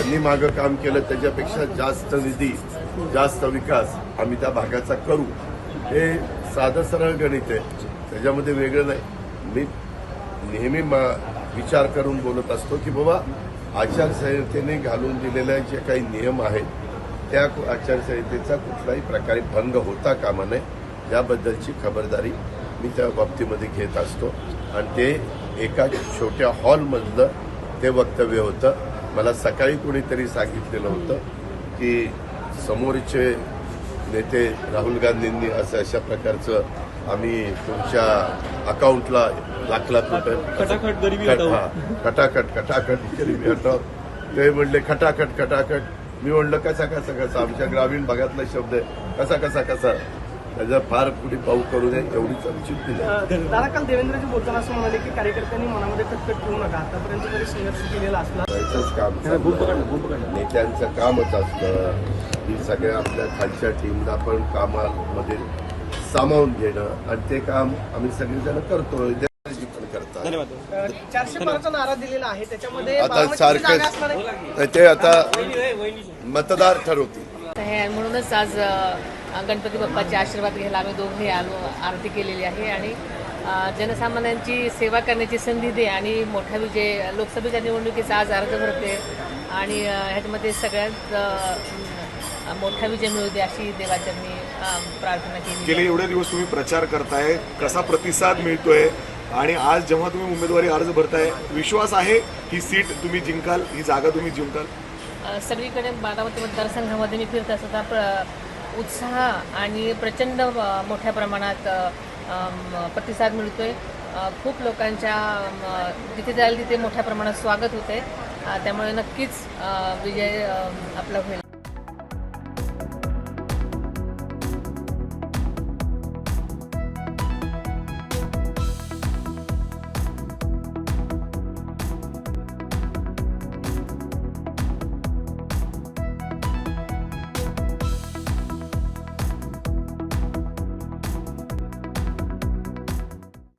त्यांनी मागं काम केलं त्याच्यापेक्षा जास्त निधी जास्त विकास आम्ही त्या भागाचा करू. हे साधं सरळ गणित आहे. त्याच्यामध्ये वेगळं नाही. मी नेहमी मा- विचार करून बोलत असतो की बाबा आचारसंहितेने घालून दिलेल्या जे काही नियम आहेत त्या आचारसंहितेचा कुठलाही प्रकारे भंग होता कामा नये. याबद्दलची खबरदारी मी त्या बाबतीमध्ये घेत असतो. आणि ते एका छोट्या हॉलमधलं ते वक्तव्य होतं. मला सकाळी कोणीतरी सांगितलेलं होतं की समोरचे नेते राहुल गांधींनी असं अशा प्रकारचं आम्ही तुमच्या अकाउंटला लाख लाख रुपये खटाखट खटाखट गरिबी हटाओ ते म्हणले खटाखट खटाखट. मी म्हणलं कसा कसा कसा? आमच्या ग्रामीण भागातला शब्द आहे. कसा कसा कसा? त्याचा फार कुठे पाऊ करू नये एवढीच आमची दादा काल देवेंद्रजी बोलताना असं म्हणाले की कार्यकर्त्यांनी मनामध्ये खटखट ठेवू नका. आतापर्यंत जरी संघर्ष केलेला असला काम. नेत्यांचं कामच असतं. की सगळ्या आपल्या खालच्या टीमला पण कामामध्ये सामावून घेणं आणि ते काम आम्ही सगळेजण करतोय. देवेंद्रजी पण करतात. धन्यवाद. अ, चारशे नारा दिलेला आहे. त्याच्यामध्ये आता बारामतीची सारखं जागा असणार आहे. तर ते आता मतदार ठरवतील. आहे आणि म्हणूनच आज अ, गणपती बाप्पाचे आशीर्वाद घ्यायला आम्ही दोघे आलो आरती केलेली आहे आणि जनसामान्यांची सेवा करण्याची संधी दे आणि मोठा विजय लोकसभेच्या निवडणुकीचा आज अर्ज भरते आणि ह्याच्यामध्ये सगळ्यात मोठा विजय मिळू दे अशी देवाच्यांनी अ, प्रार्थना केली गेले एवढे दिवस तुम्ही प्रचार करताय कसा प्रतिसाद मिळतोय आणि आज जेव्हा तुम्ही उमेदवारी अर्ज भरताय विश्वास आहे ही सीट तुम्ही जिंकाल ही जागा तुम्ही जिंकाल? सगळीकडे बारामती मतदारसंघामध्ये मी फिरत असता प्र उत्साह आणि प्रचंड मोठ्या प्रमाणात प्रतिसाद मिळतोय. आहे खूप लोकांच्या जिथे जाईल तिथे मोठ्या प्रमाणात स्वागत होते त्यामुळे नक्कीच विजय आपला होईल.